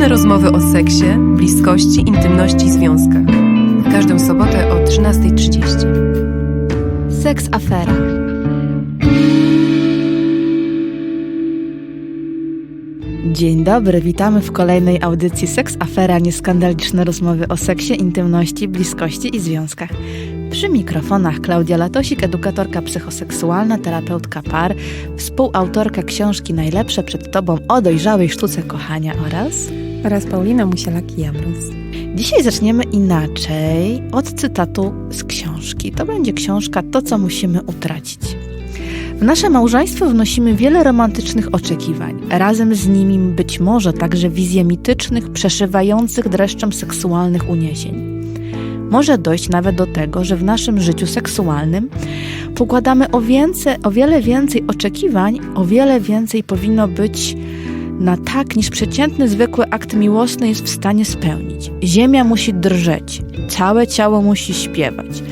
Skandaliczne rozmowy o seksie, bliskości, intymności i związkach. W każdą sobotę o 13.30. Seks afera. Dzień dobry, witamy w kolejnej audycji Seks Afera, nieskandaliczne rozmowy o seksie, intymności, bliskości i związkach. Przy mikrofonach Klaudia Latosik, edukatorka psychoseksualna, terapeutka par, współautorka książki Najlepsze przed Tobą o dojrzałej sztuce kochania oraz... oraz Paulina Musielak-Jamrus. Dzisiaj zaczniemy inaczej od cytatu z książki. To będzie książka To, co musimy utracić. W nasze małżeństwo wnosimy wiele romantycznych oczekiwań. Razem z nimi być może także wizje mitycznych, przeszywających dreszczem seksualnych uniesień. Może dojść nawet do tego, że w naszym życiu seksualnym pokładamy o, więcej, o wiele więcej oczekiwań, o wiele więcej powinno być na tak, niż przeciętny, zwykły akt miłosny jest w stanie spełnić. Ziemia musi drżeć, całe ciało musi śpiewać.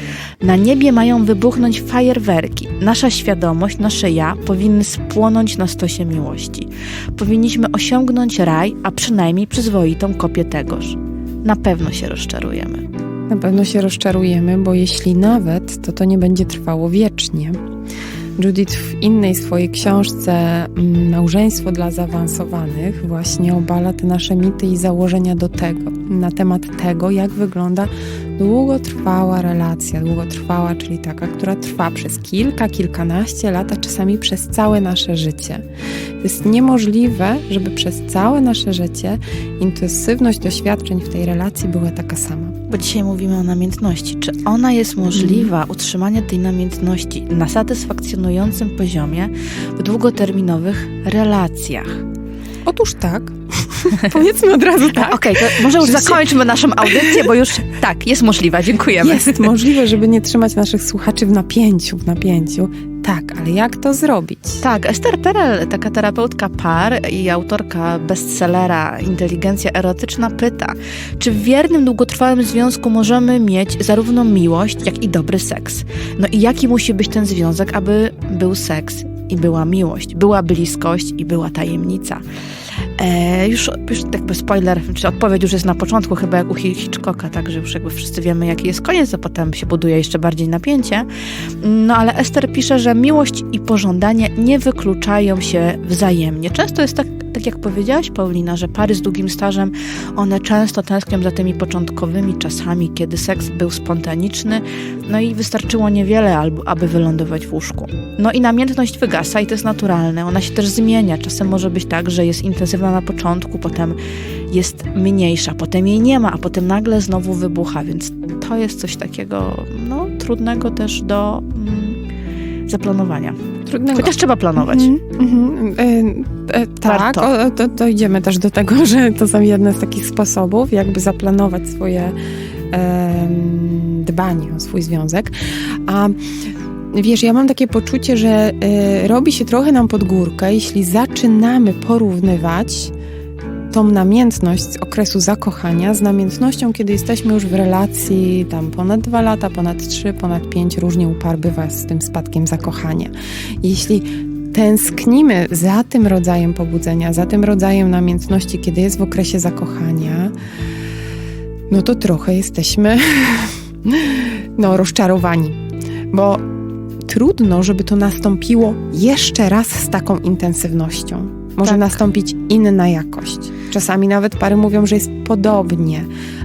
Na niebie mają wybuchnąć fajerwerki. Nasza świadomość, nasze ja powinny spłonąć na stosie miłości. Powinniśmy osiągnąć raj, a przynajmniej przyzwoitą kopię tegoż. Na pewno się rozczarujemy. Na pewno się rozczarujemy, bo jeśli nawet, to to nie będzie trwało wiecznie. Judith w innej swojej książce mm, Małżeństwo dla zaawansowanych właśnie obala te nasze mity i założenia do tego, na temat tego, jak wygląda długotrwała relacja, długotrwała, czyli taka, która trwa przez kilka, kilkanaście lat, a czasami przez całe nasze życie. To jest niemożliwe, żeby przez całe nasze życie intensywność doświadczeń w tej relacji była taka sama. Bo dzisiaj mówimy o namiętności. Czy ona jest możliwa, utrzymanie tej namiętności na satysfakcjonującym poziomie w długoterminowych relacjach? Otóż tak. Powiedzmy od razu tak. Okej, to może już się- zakończmy naszą audycję, bo już tak, jest możliwa. Dziękujemy. Jest możliwe, żeby nie trzymać naszych słuchaczy w napięciu, w napięciu. Tak, ale jak to zrobić? Tak, Esther Perel, taka terapeutka par i autorka bestsellera Inteligencja erotyczna pyta, czy w wiernym, długotrwałym związku możemy mieć zarówno miłość, jak i dobry seks? No i jaki musi być ten związek, aby był seks i była miłość, była bliskość i była tajemnica? E, już, już jakby spoiler, czy odpowiedź już jest na początku, chyba jak u Hi- Hitchcocka, także już jakby wszyscy wiemy, jaki jest koniec, a potem się buduje jeszcze bardziej napięcie. No ale Ester pisze, że miłość i pożądanie nie wykluczają się wzajemnie. Często jest tak, tak jak powiedziałaś, Paulina, że pary z długim stażem, one często tęsknią za tymi początkowymi czasami, kiedy seks był spontaniczny, no i wystarczyło niewiele, aby wylądować w łóżku. No i namiętność wygasa i to jest naturalne. Ona się też zmienia. Czasem może być tak, że jest intensywna na początku, potem jest mniejsza, potem jej nie ma, a potem nagle znowu wybucha, więc to jest coś takiego no, trudnego też do mm, zaplanowania. Trudnego. Chociaż trzeba planować. E, e, tak, o, to dojdziemy też do tego, że to są jedne z takich sposobów, jakby zaplanować swoje dbanie o swój związek. A wiesz, ja mam takie poczucie, że e, robi się trochę nam pod górkę, jeśli zaczynamy porównywać tą namiętność z okresu zakochania z namiętnością, kiedy jesteśmy już w relacji tam ponad dwa lata, ponad trzy, ponad pięć, różnie u par bywa z tym spadkiem zakochania. Jeśli tęsknimy za tym rodzajem pobudzenia, za tym rodzajem namiętności, kiedy jest w okresie zakochania, no to trochę jesteśmy no, rozczarowani, bo trudno, żeby to nastąpiło jeszcze raz z taką intensywnością. Może Tak. nastąpić inna jakość. Czasami nawet pary mówią, że jest podobnie,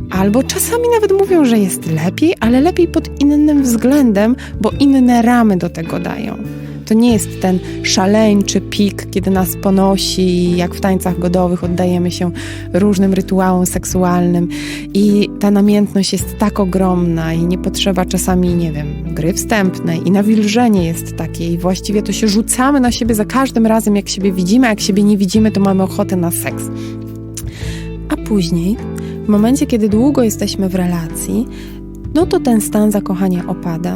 albo czasami nawet mówią, że jest lepiej, ale lepiej pod innym względem, bo inne ramy do tego dają. To nie jest ten szaleńczy pik, kiedy nas ponosi, jak w tańcach godowych oddajemy się różnym rytuałom seksualnym i ta namiętność jest tak ogromna i nie potrzeba czasami, nie wiem, gry wstępnej i nawilżenie jest takie i właściwie to się rzucamy na siebie za każdym razem, jak siebie widzimy, a jak siebie nie widzimy, to mamy ochotę na seks. Później, w momencie, kiedy długo jesteśmy w relacji, no to ten stan zakochania opada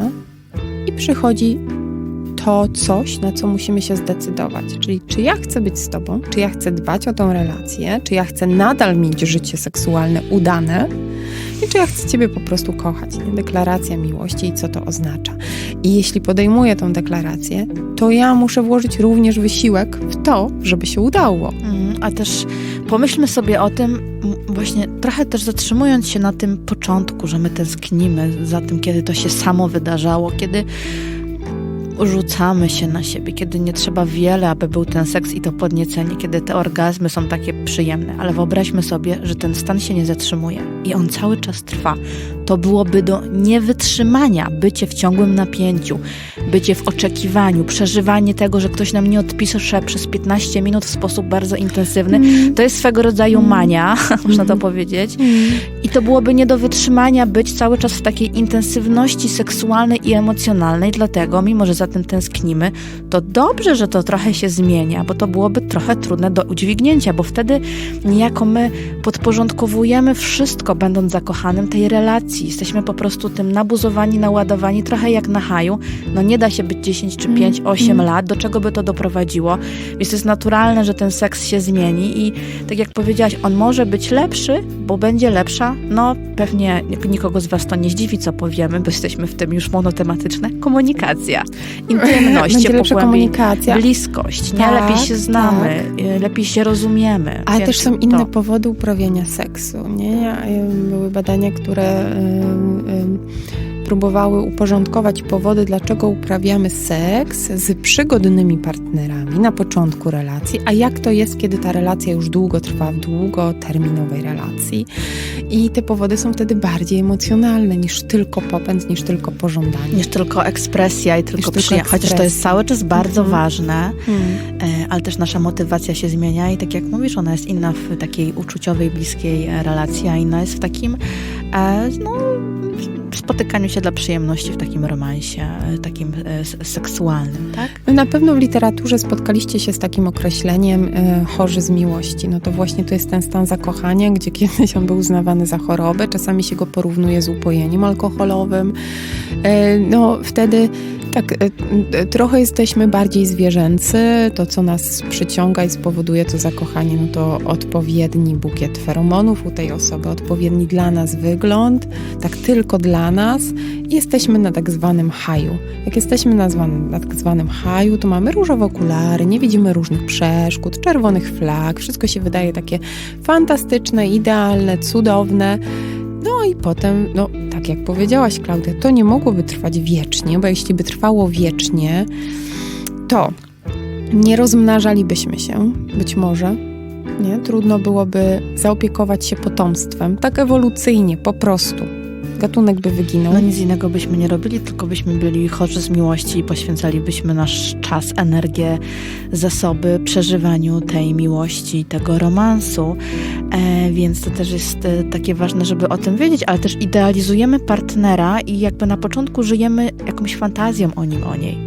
i przychodzi to coś, na co musimy się zdecydować. Czyli czy ja chcę być z tobą, czy ja chcę dbać o tą relację, czy ja chcę nadal mieć życie seksualne udane, i czy ja chcę Ciebie po prostu kochać. Nie? Deklaracja miłości i co to oznacza. I jeśli podejmuję tą deklarację, to ja muszę włożyć również wysiłek w to, żeby się udało. Mm, A też pomyślmy sobie o tym, właśnie trochę też zatrzymując się na tym początku, że my tęsknimy za tym, kiedy to się samo wydarzało, kiedy rzucamy się na siebie, kiedy nie trzeba wiele, aby był ten seks i to podniecenie, kiedy te orgazmy są takie przyjemne. Ale wyobraźmy sobie, że ten stan się nie zatrzymuje i on cały czas trwa. To byłoby do niewytrzymania bycie w ciągłym napięciu, bycie w oczekiwaniu, przeżywanie tego, że ktoś nam nie odpisze przez 15 minut w sposób bardzo intensywny. To jest swego rodzaju mania, można to powiedzieć. I to byłoby nie do wytrzymania być cały czas w takiej intensywności seksualnej i emocjonalnej, dlatego, mimo że za tym tęsknimy, to dobrze, że to trochę się zmienia, bo to byłoby trochę trudne do udźwignięcia, bo wtedy niejako my podporządkowujemy wszystko, będąc zakochanym tej relacji. Jesteśmy po prostu tym nabuzowani, naładowani, trochę jak na haju. No nie da się być 10 czy 5, 8 lat, do czego by to doprowadziło. Więc to jest naturalne, że ten seks się zmieni i tak jak powiedziałaś, on może być lepszy, bo będzie lepsza. No pewnie nikogo z Was to nie zdziwi, co powiemy, bo jesteśmy w tym już monotematyczne. Komunikacja, intymność komunikacja. bliskość, nie? Tak, lepiej się znamy, y, lepiej się rozumiemy. Ale też są inne to. powody uprawiania seksu. Nie? Były badania, które próbowały uporządkować powody, dlaczego uprawiamy seks z przygodnymi partnerami na początku relacji, a jak to jest, kiedy ta relacja już długo trwa, w długoterminowej relacji. I te powody są wtedy bardziej emocjonalne niż tylko popęd, niż tylko pożądanie. Niż tylko ekspresja i tylko przyjemność. Chociaż to jest cały czas bardzo ważne, Hmm. e, ale też nasza motywacja się zmienia i tak jak mówisz, ona jest inna w takiej uczuciowej, bliskiej relacji, a inna jest w takim e, no, spotykaniu się dla przyjemności, w takim romansie, e, takim e, seksualnym, tak? No Na pewno w literaturze spotkaliście się z takim określeniem e, chorzy z miłości. No to właśnie to jest ten stan zakochania, gdzie kiedyś on był uznawany za chorobę, czasami się go porównuje z upojeniem alkoholowym. No wtedy tak, e, e, trochę jesteśmy bardziej zwierzęcy. To, co nas przyciąga i spowoduje to zakochanie, no to odpowiedni bukiet feromonów u tej osoby, odpowiedni dla nas wygląd, tak tylko dla nas. Jesteśmy na tak zwanym haju. Jak jesteśmy na, zwanym, na tak zwanym haju, to mamy różowe okulary, nie widzimy różnych przeszkód, czerwonych flag, wszystko się wydaje takie fantastyczne, idealne, cudowne. No i potem, no tak jak powiedziałaś Klaudia, to nie mogłoby trwać wiecznie, bo jeśli by trwało wiecznie, to nie rozmnażalibyśmy się, być może. Nie? Trudno byłoby zaopiekować się potomstwem, tak ewolucyjnie, po prostu. Gatunek by wyginął. No nic innego byśmy nie robili, tylko byśmy byli chorzy z miłości i poświęcalibyśmy nasz czas, energię, zasoby przeżywaniu tej miłości, tego romansu. E, więc to też jest e, takie ważne, żeby o tym wiedzieć, ale też idealizujemy partnera i jakby na początku żyjemy jakąś fantazją o nim, o niej.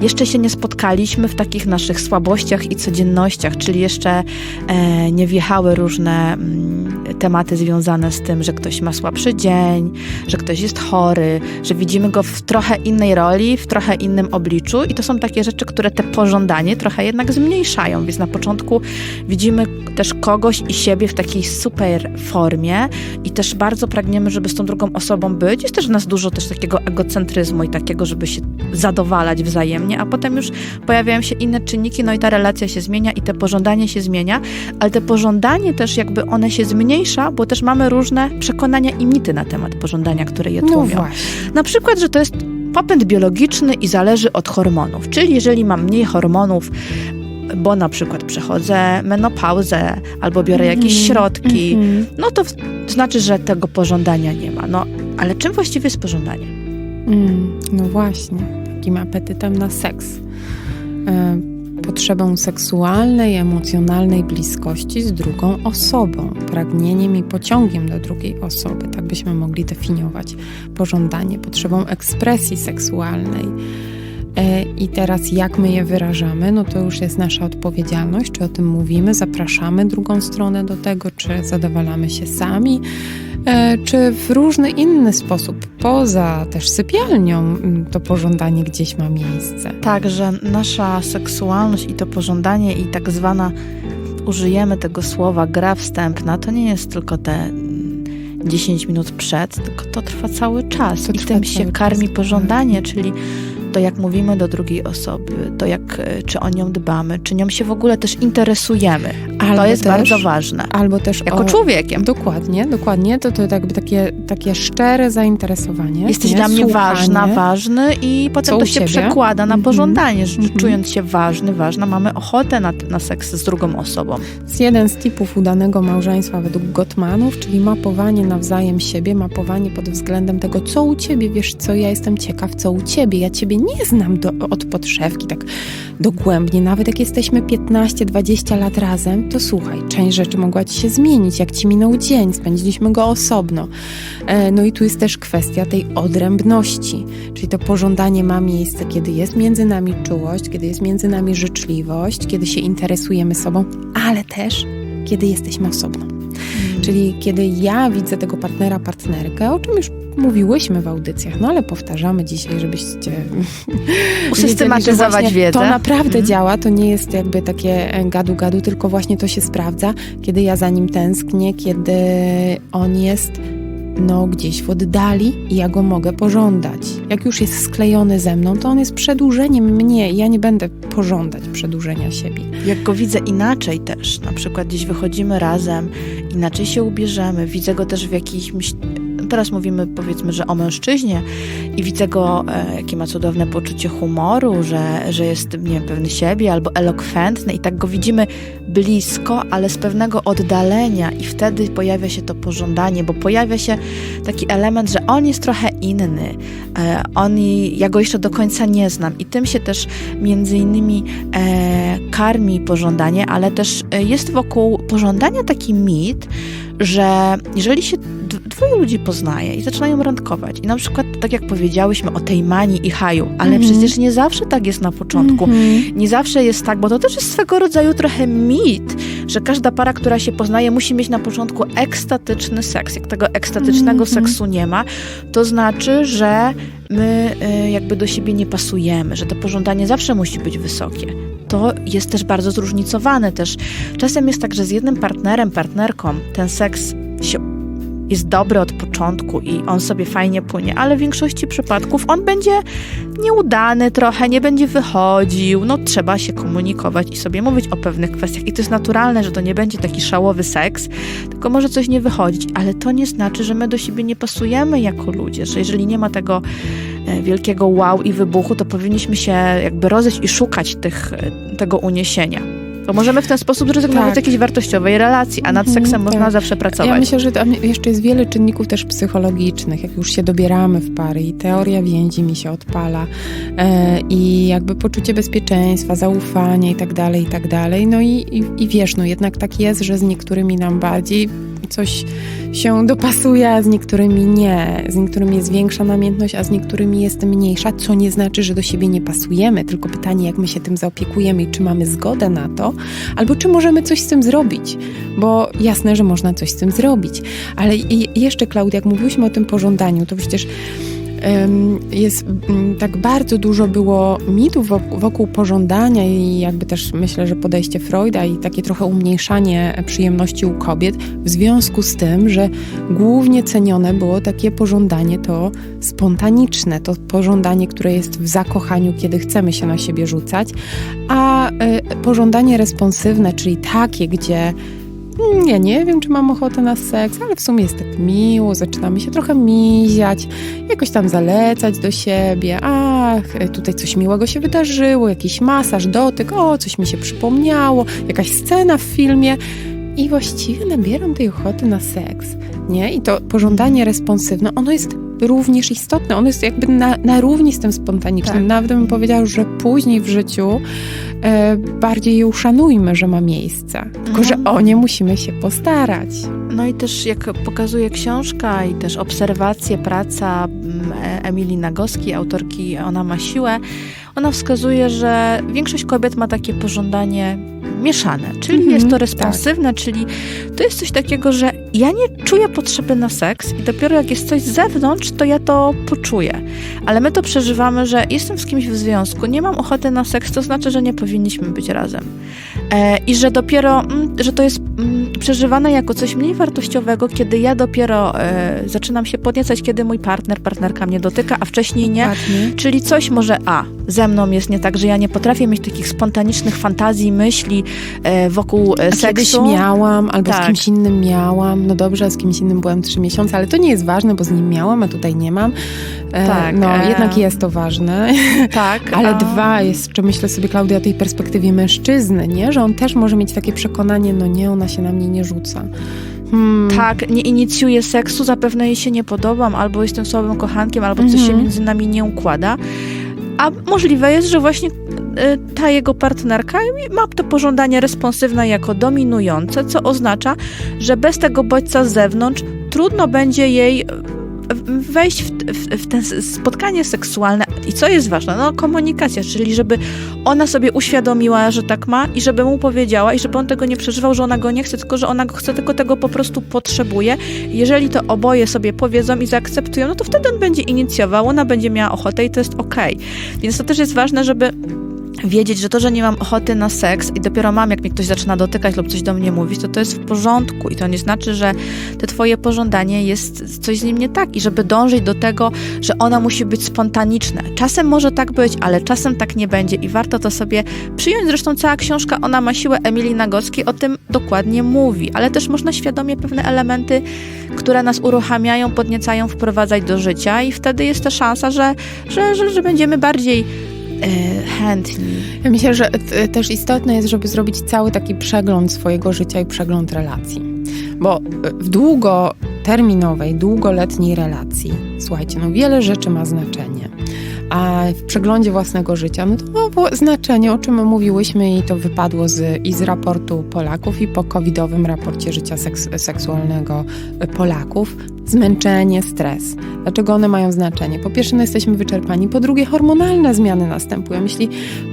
Jeszcze się nie spotkaliśmy w takich naszych słabościach i codziennościach, czyli jeszcze e, nie wjechały różne mm, tematy związane z tym, że ktoś ma słabszy dzień, że ktoś jest chory, że widzimy go w trochę innej roli, w trochę innym obliczu i to są takie rzeczy, które te pożądanie trochę jednak zmniejszają, więc na początku widzimy też kogoś i siebie w takiej super formie i też bardzo pragniemy, żeby z tą drugą osobą być. Jest też w nas dużo też takiego egocentryzmu i takiego, żeby się zadowalać wzajemnie, a potem już pojawiają się inne czynniki, no i ta relacja się zmienia i te pożądanie się zmienia, ale te pożądanie też jakby one się zmniejsza, bo też mamy różne przekonania i mity na temat pożądania, które je no tłumią. właśnie. Na przykład, że to jest popęd biologiczny i zależy od hormonów. Czyli jeżeli mam mniej hormonów, bo na przykład przechodzę menopauzę albo biorę jakieś Mhm, środki, mhm. no to w- znaczy, że tego pożądania nie ma. No, ale czym właściwie jest pożądanie? Mm, no właśnie, takim apetytem na seks. E, potrzebą seksualnej, emocjonalnej bliskości z drugą osobą, pragnieniem i pociągiem do drugiej osoby, tak byśmy mogli definiować pożądanie, potrzebą ekspresji seksualnej. E, I teraz, jak my je wyrażamy, no to już jest nasza odpowiedzialność, czy o tym mówimy, zapraszamy drugą stronę do tego, czy zadowalamy się sami, czy w różny inny sposób, poza też sypialnią, to pożądanie gdzieś ma miejsce. Tak, że nasza seksualność i to pożądanie i tak zwana, użyjemy tego słowa, gra wstępna, to nie jest tylko te mm, 10 minut przed, tylko to trwa cały czas. To I tym się karmi czas, pożądanie, czyli to, jak mówimy do drugiej osoby, to jak, e, czy o nią dbamy, czy nią się w ogóle też interesujemy. Albo to jest też, bardzo ważne. Albo też Jako o, człowiekiem. Dokładnie, dokładnie. To, to jakby takie, takie szczere zainteresowanie. Jesteś nie? dla mnie Słuchanie. ważna, ważny i potem to się ciebie? przekłada na Mhm. pożądanie, że Mhm. czując się ważny, ważna, mamy ochotę na, na seks z drugą osobą. jest jeden z tipów udanego małżeństwa według Gottmanów, czyli mapowanie nawzajem siebie, mapowanie pod względem tego, co u ciebie, wiesz co, ja jestem ciekaw, co u ciebie. Ja ciebie nie znam do, od podszewki, tak dogłębnie. Nawet jak jesteśmy 15-20 lat razem, to słuchaj, część rzeczy mogła ci się zmienić, jak ci minął dzień, spędziliśmy go osobno. E, No i tu jest też kwestia tej odrębności, czyli to pożądanie ma miejsce, kiedy jest między nami czułość, kiedy jest między nami życzliwość, kiedy się interesujemy sobą, ale też kiedy jesteśmy osobno. Czyli kiedy ja widzę tego partnera, partnerkę, o czym już mówiłyśmy w audycjach, no ale powtarzamy dzisiaj, żebyście Usystematyzować wiedzieli, wiedzę. To naprawdę Mhm. działa, to nie jest jakby takie e, gadu-gadu, tylko właśnie to się sprawdza, kiedy ja za nim tęsknię, kiedy on jest no gdzieś w oddali i ja go mogę pożądać. Jak już jest sklejony ze mną, to on jest przedłużeniem mnie i ja nie będę pożądać przedłużenia siebie. Jak go widzę inaczej też, na przykład gdzieś wychodzimy razem, inaczej się ubierzemy, widzę go też w jakimś. Teraz mówimy powiedzmy, że o mężczyźnie i widzę go, e, jakie ma cudowne poczucie humoru, że, że jest nie wiem, pewny siebie albo elokwentny i tak go widzimy blisko, ale z pewnego oddalenia i wtedy pojawia się to pożądanie, bo pojawia się taki element, że on jest trochę inny, e, on, ja go jeszcze do końca nie znam i tym się też między innymi e, karmi pożądanie, ale też e, jest wokół pożądania taki mit, że jeżeli się dwoje ludzi poznaje i zaczynają randkować i na przykład, tak jak powiedziałyśmy o tej manii i haju, ale Mhm. przecież nie zawsze tak jest na początku. Mhm. Nie zawsze jest tak, bo to też jest swego rodzaju trochę mit, że każda para, która się poznaje, musi mieć na początku ekstatyczny seks. Jak tego ekstatycznego Mhm. seksu nie ma, to znaczy, że my y, jakby do siebie nie pasujemy, że to pożądanie zawsze musi być wysokie. To jest też bardzo zróżnicowane też. Czasem jest tak, że z jednym partnerem, partnerką ten seks się jest dobry od początku i on sobie fajnie płynie, ale w większości przypadków on będzie nieudany trochę, nie będzie wychodził. No trzeba się komunikować i sobie mówić o pewnych kwestiach. I to jest naturalne, że to nie będzie taki szałowy seks, tylko może coś nie wychodzić, ale to nie znaczy, że my do siebie nie pasujemy jako ludzie, że jeżeli nie ma tego e, wielkiego wow i wybuchu, to powinniśmy się jakby rozejść i szukać tych, e, tego uniesienia. To możemy w ten sposób zrezygnować Tak. z jakiejś wartościowej relacji, a nad Mhm, seksem tak. można zawsze pracować. Ja myślę, że tam jeszcze jest wiele czynników też psychologicznych, jak już się dobieramy w pary i teoria więzi mi się odpala e, i jakby poczucie bezpieczeństwa, zaufania i tak dalej, i tak dalej. No i, i, i wiesz, no jednak tak jest, że z niektórymi nam bardziej coś się dopasuje, a z niektórymi nie. Z niektórymi jest większa namiętność, a z niektórymi jest mniejsza, co nie znaczy, że do siebie nie pasujemy, tylko pytanie, jak my się tym zaopiekujemy i czy mamy zgodę na to, albo czy możemy coś z tym zrobić bo jasne, że można coś z tym zrobić. Ale jeszcze, Klaudia, jak mówiłyśmy o tym pożądaniu, to przecież jest mm, tak bardzo dużo było mitów wokół, pożądania i jakby też myślę, że podejście Freuda i takie trochę umniejszanie przyjemności u kobiet w związku z tym, że głównie cenione było takie pożądanie to spontaniczne, to pożądanie, które jest w zakochaniu, kiedy chcemy się na siebie rzucać, a e, pożądanie responsywne, czyli takie, gdzie "Mm, ja nie wiem, czy mam ochotę na seks, ale w sumie jest tak miło, zaczynamy się trochę miziać, jakoś tam zalecać do siebie, ach, tutaj coś miłego się wydarzyło, jakiś masaż, dotyk, o, coś mi się przypomniało, jakaś scena w filmie i właściwie nabieram tej ochoty na seks, nie? I to pożądanie responsywne, ono jest również istotne, ono jest jakby na, na równi z tym spontanicznym. Tak. Nawet bym powiedziała, że później w życiu e, bardziej je uszanujmy, że ma miejsce. Tylko, że Mhm. o nie musimy się postarać. No i też jak pokazuje książka i też obserwacje, praca mm, E- Emilii Nagoski, autorki Ona ma siłę, ona wskazuje, że większość kobiet ma takie pożądanie mieszane, czyli Mhm, jest to responsywne, czyli to jest coś takiego, że ja nie czuję potrzeby na seks i dopiero jak jest coś z zewnątrz, to ja to poczuję. Ale my to przeżywamy, że jestem z kimś w związku, nie mam ochoty na seks, to znaczy, że nie powinniśmy być razem. E, I że dopiero, mm, że to jest mm, przeżywane jako coś mniej wartościowego, kiedy ja dopiero e, zaczynam się podniecać, kiedy mój partner, partnerka mnie dotyka, a wcześniej nie. Czyli coś może, a, ze mną jest nie tak, że ja nie potrafię mieć takich spontanicznych fantazji, myśli e, wokół e, A kiedyś seksu. miałam, albo Tak. z kimś innym miałam. No dobrze, z kimś innym byłem trzy miesiące, ale to nie jest ważne, bo z nim miałam, a tutaj nie mam. E, Tak, No, e. jednak jest to ważne. Tak, Ale a- dwa jest, czy myślę sobie, Klaudia, o tej perspektywie mężczyzny, nie? Że on też może mieć takie przekonanie, no nie, ona się na mnie nie rzuca. Hmm. Tak, nie inicjuję seksu, zapewne jej się nie podobam, albo jestem słabym kochankiem, albo coś się Mhm. między nami nie układa. A możliwe jest, że właśnie e, ta jego partnerka ma to pożądanie responsywne jako dominujące, co oznacza, że bez tego bodźca z zewnątrz trudno będzie jej wejść w, w, w spotkanie seksualne. I co jest ważne? No komunikacja, czyli żeby ona sobie uświadomiła, że tak ma i żeby mu powiedziała i żeby on tego nie przeżywał, że ona go nie chce, tylko że ona go chce, tylko tego po prostu potrzebuje. Jeżeli to oboje sobie powiedzą i zaakceptują, no to wtedy on będzie inicjował, ona będzie miała ochotę i to jest okej. Więc to też jest ważne, żeby wiedzieć, że to, że nie mam ochoty na seks i dopiero mam, jak mnie ktoś zaczyna dotykać lub coś do mnie mówić, to to jest w porządku i to nie znaczy, że to twoje pożądanie jest coś z nim nie tak i żeby dążyć do tego, że ona musi być spontaniczna. Czasem może tak być, ale czasem tak nie będzie i warto to sobie przyjąć. Zresztą cała książka Ona ma siłę Emilii Nagockiej o tym dokładnie mówi, ale też można świadomie pewne elementy, które nas uruchamiają, podniecają, wprowadzać do życia i wtedy jest ta szansa, że, że, że, że będziemy bardziej chętni. Ja myślę, że też istotne jest, żeby zrobić cały taki przegląd swojego życia i przegląd relacji. Bo e, w długoterminowej, długoletniej relacji, słuchajcie, no wiele rzeczy ma znaczenie. A w przeglądzie własnego życia, no to ma znaczenie, o czym my mówiłyśmy i to wypadło z, i z raportu Polaków, i po covidowym raporcie życia seks, seksualnego e, Polaków. Zmęczenie, stres. Dlaczego one mają znaczenie? Po pierwsze, no jesteśmy wyczerpani, po drugie, hormonalne zmiany następują. Jeśli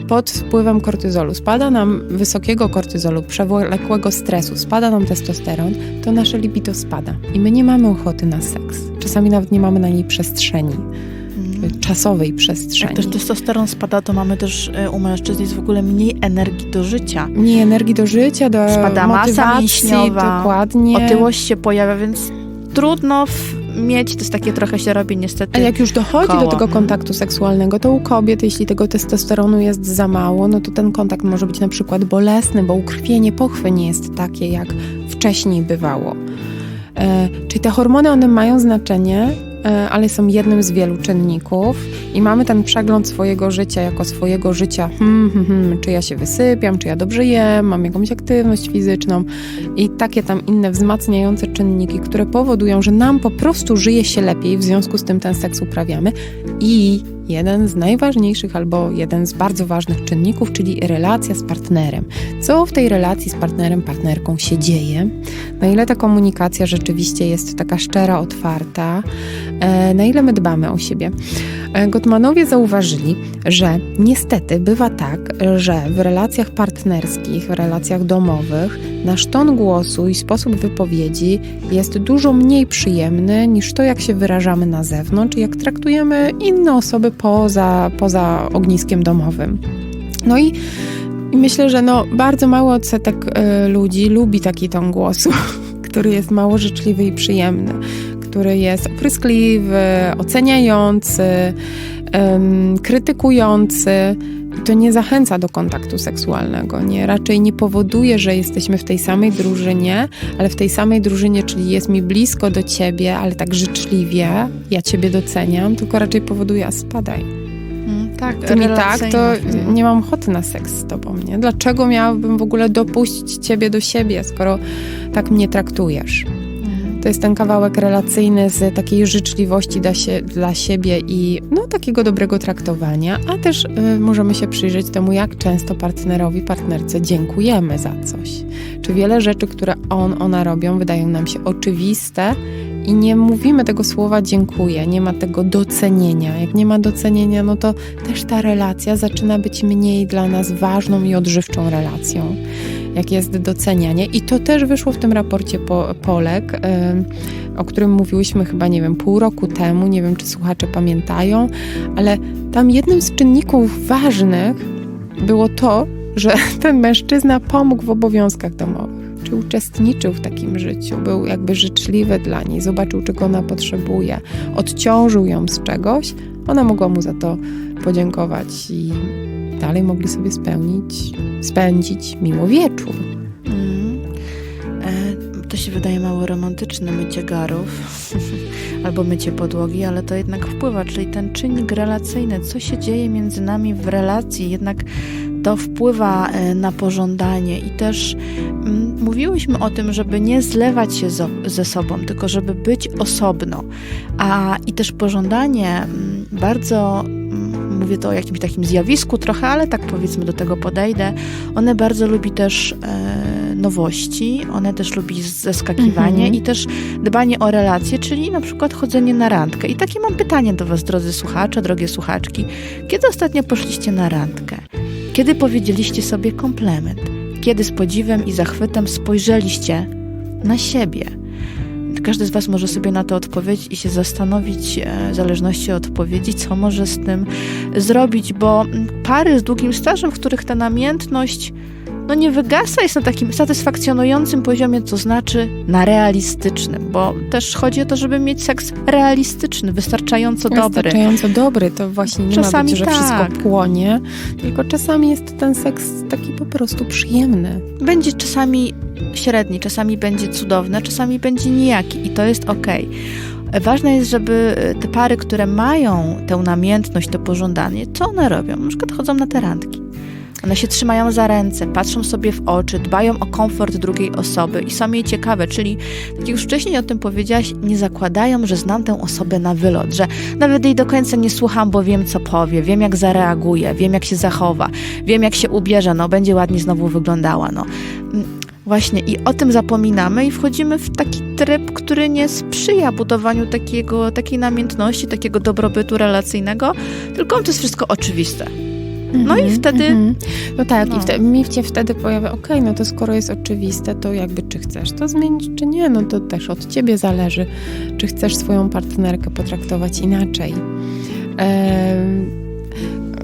pod wpływem kortyzolu spada nam wysokiego kortyzolu, przewlekłego stresu, spada nam testosteron, to nasze libido spada i my nie mamy ochoty na seks. Czasami nawet nie mamy na niej przestrzeni, czasowej przestrzeni. Jak też testosteron spada, to mamy też e, u mężczyzn jest w ogóle mniej energii do życia. Mniej energii do życia, do Spada masa mięśniowa, dokładnie. Otyłość się pojawia, więc trudno w, mieć, to jest takie trochę się robi niestety. A jak już dochodzi koło. do tego kontaktu seksualnego, to u kobiet, jeśli tego testosteronu jest za mało, no to ten kontakt może być na przykład bolesny, bo ukrwienie pochwy nie jest takie, jak wcześniej bywało. E, czyli te hormony, one mają znaczenie, ale są jednym z wielu czynników i mamy ten przegląd swojego życia jako swojego życia, hmm, hmm, hmm, czy ja się wysypiam, czy ja dobrze jem, mam jakąś aktywność fizyczną i takie tam inne wzmacniające czynniki, które powodują, że nam po prostu żyje się lepiej, w związku z tym ten seks uprawiamy i jeden z najważniejszych albo jeden z bardzo ważnych czynników, czyli relacja z partnerem. Co w tej relacji z partnerem, partnerką się dzieje? Na ile ta komunikacja rzeczywiście jest taka szczera, otwarta? E, na ile my dbamy o siebie? E, Gottmanowie zauważyli, że niestety bywa tak, że w relacjach partnerskich, w relacjach domowych nasz ton głosu i sposób wypowiedzi jest dużo mniej przyjemny niż to, jak się wyrażamy na zewnątrz i jak traktujemy inne osoby poza, poza ogniskiem domowym. No i, i myślę, że no, bardzo mały odsetek y, ludzi lubi taki ton głosu, który jest mało życzliwy i przyjemny, który jest opryskliwy, oceniający, em, krytykujący. I to nie zachęca do kontaktu seksualnego, nie, raczej nie powoduje, że jesteśmy w tej samej drużynie, ale w tej samej drużynie, czyli jest mi blisko do ciebie, ale tak życzliwie, ja ciebie doceniam, tylko raczej powoduje, a spadaj. Mm, tak, Ty mi tak, to nie mam ochoty na seks z tobą, nie? Dlaczego miałabym w ogóle dopuścić ciebie do siebie, skoro tak mnie traktujesz? To jest ten kawałek relacyjny z takiej życzliwości dla, sie, dla siebie i no, takiego dobrego traktowania, a też y, możemy się przyjrzeć temu, jak często partnerowi, partnerce dziękujemy za coś. Czy wiele rzeczy, które on, ona robią, wydają nam się oczywiste i nie mówimy tego słowa dziękuję, nie ma tego docenienia. Jak nie ma docenienia, no to też ta relacja zaczyna być mniej dla nas ważną i odżywczą relacją jak jest docenianie. I to też wyszło w tym raporcie po, Polek, o którym mówiłyśmy chyba, nie wiem, pół roku temu. Nie wiem, czy słuchacze pamiętają, ale tam jednym z czynników ważnych było to, że ten mężczyzna pomógł w obowiązkach domowych. czy uczestniczył w takim życiu, był jakby życzliwy dla niej, zobaczył, czego ona potrzebuje, odciążył ją z czegoś, ona mogła mu za to podziękować i dalej mogli sobie spełnić, spędzić miło wieczór. Mm. E, to się wydaje mało romantyczne mycie garów albo mycie podłogi, ale to jednak wpływa, czyli ten czynnik relacyjny, co się dzieje między nami w relacji, jednak to wpływa e, na pożądanie i też mm, mówiłyśmy o tym, żeby nie zlewać się zo, ze sobą, tylko żeby być osobno. A i też pożądanie mm, bardzo mówię to o jakimś takim zjawisku trochę, ale tak powiedzmy do tego podejdę. One bardzo lubi też e, nowości, one też lubi zeskakiwanie Mhm. i też dbanie o relacje, czyli na przykład chodzenie na randkę. I takie mam pytanie do Was, drodzy słuchacze, drogie słuchaczki. Kiedy ostatnio poszliście na randkę? Kiedy powiedzieliście sobie komplement? Kiedy z podziwem i zachwytem spojrzeliście na siebie? Każdy z Was może sobie na to odpowiedzieć i się zastanowić, e, w zależności od odpowiedzi, co może z tym zrobić, bo mm, pary z długim stażem, w których ta namiętność no nie wygasa, jest na takim satysfakcjonującym poziomie, to znaczy na realistycznym, bo też chodzi o to, żeby mieć seks realistyczny, wystarczająco dobry. Wystarczająco dobry, to właśnie nie Czasami ma być, że tak. wszystko płonie, tylko czasami jest ten seks taki po prostu przyjemny. Będzie czasami średni, czasami będzie cudowny, czasami będzie nijaki i to jest okej. Ważne jest, żeby te pary, które mają tę namiętność, to pożądanie, co one robią? Na przykład chodzą na te randki. One się trzymają za ręce, patrzą sobie w oczy, dbają o komfort drugiej osoby i są jej ciekawe, czyli tak jak już wcześniej o tym powiedziałaś, nie zakładają, że znam tę osobę na wylot, że nawet jej do końca nie słucham, bo wiem co powie, wiem jak zareaguje, wiem jak się zachowa, wiem jak się ubierze, no będzie ładnie znowu wyglądała, no. Mm, Właśnie i o tym zapominamy i wchodzimy w taki tryb, który nie sprzyja budowaniu takiego, takiej namiętności, takiego dobrobytu relacyjnego, tylko to jest wszystko oczywiste. No i wtedy- Mhm. No tak, No. i wtedy, mi się wtedy pojawia, okej, no to skoro jest oczywiste, to jakby czy chcesz to zmienić, czy nie, no to też od ciebie zależy, czy chcesz swoją partnerkę potraktować inaczej. Em,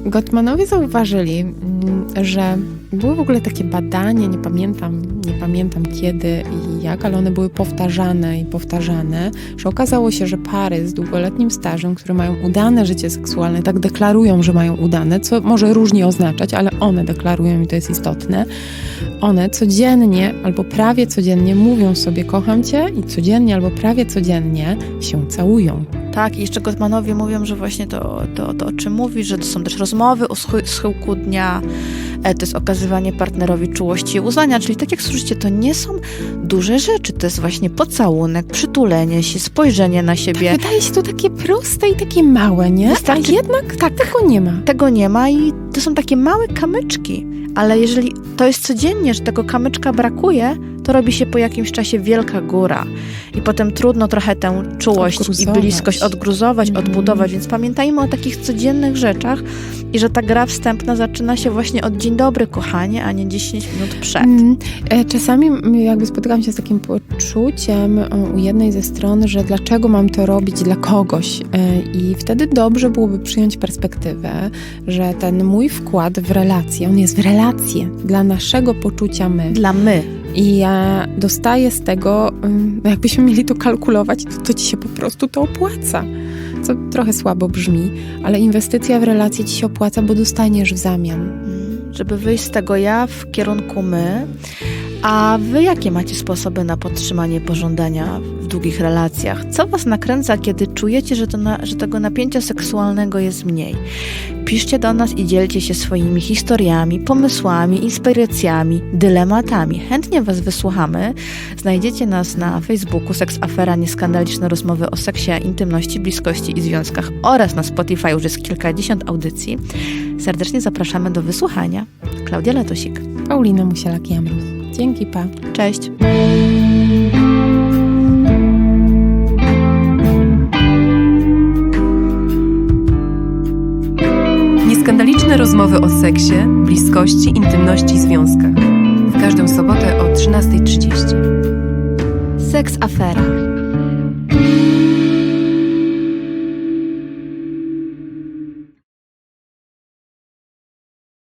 Gottmanowie zauważyli, mm, że były w ogóle takie badania, nie pamiętam, nie pamiętam kiedy i jak, ale one były powtarzane i powtarzane, że okazało się, że pary z długoletnim stażem, które mają udane życie seksualne, tak deklarują, że mają udane, co może różnie oznaczać, ale one deklarują i to jest istotne, one codziennie albo prawie codziennie mówią sobie kocham cię i codziennie albo prawie codziennie się całują. Tak, i jeszcze Gottmanowie mówią, że właśnie to, to, to o czym mówisz, że to są też rozmowy o schy- schyłku dnia, to jest okazywanie partnerowi czułości i uznania, czyli tak jak słyszycie, to nie są duże rzeczy, to jest właśnie pocałunek, przytulenie się, spojrzenie na siebie. Tak, wydaje się to takie proste i takie małe, nie? Wystarczy- A jednak tak, tego nie ma. Tego nie ma i to są takie małe kamyczki, ale jeżeli to jest codziennie, że tego kamyczka brakuje, to robi się po jakimś czasie wielka góra i potem trudno trochę tę czułość i Odgruzować. bliskość odgruzować, Mhm. odbudować, więc pamiętajmy o takich codziennych rzeczach i że ta gra wstępna zaczyna się właśnie od dzień dobry kochanie, a nie 10 minut przed. Mm, e, Czasami mm, jakby spotykam się z takim poczuciem e, u jednej ze stron, że dlaczego mam to robić dla kogoś. E, I wtedy dobrze byłoby przyjąć perspektywę, że ten mój wkład w relację, on jest w relację dla naszego poczucia my. Dla my. I ja dostaję z tego, no jakbyśmy mieli to kalkulować, to, to ci się po prostu to opłaca. Co trochę słabo brzmi, ale inwestycja w relacje ci się opłaca, bo dostaniesz w zamian. Żeby wyjść z tego ja w kierunku my, a wy jakie macie sposoby na podtrzymanie pożądania w długich relacjach? Co was nakręca, kiedy czujecie, że, na, że tego napięcia seksualnego jest mniej? Piszcie do nas i dzielcie się swoimi historiami, pomysłami, inspiracjami, dylematami. Chętnie was wysłuchamy. Znajdziecie nas na Facebooku Seks Afera Nieskandaliczne rozmowy o seksie, intymności, bliskości i związkach oraz na Spotify już jest kilkadziesiąt audycji. Serdecznie zapraszamy do wysłuchania. Klaudia Letosik. Paulina Musielak-Jamrus. Dzięki, pa. Cześć. Nieskandaliczne rozmowy o seksie, bliskości, intymności i związkach. W każdą sobotę o 13.30. Seks Afera.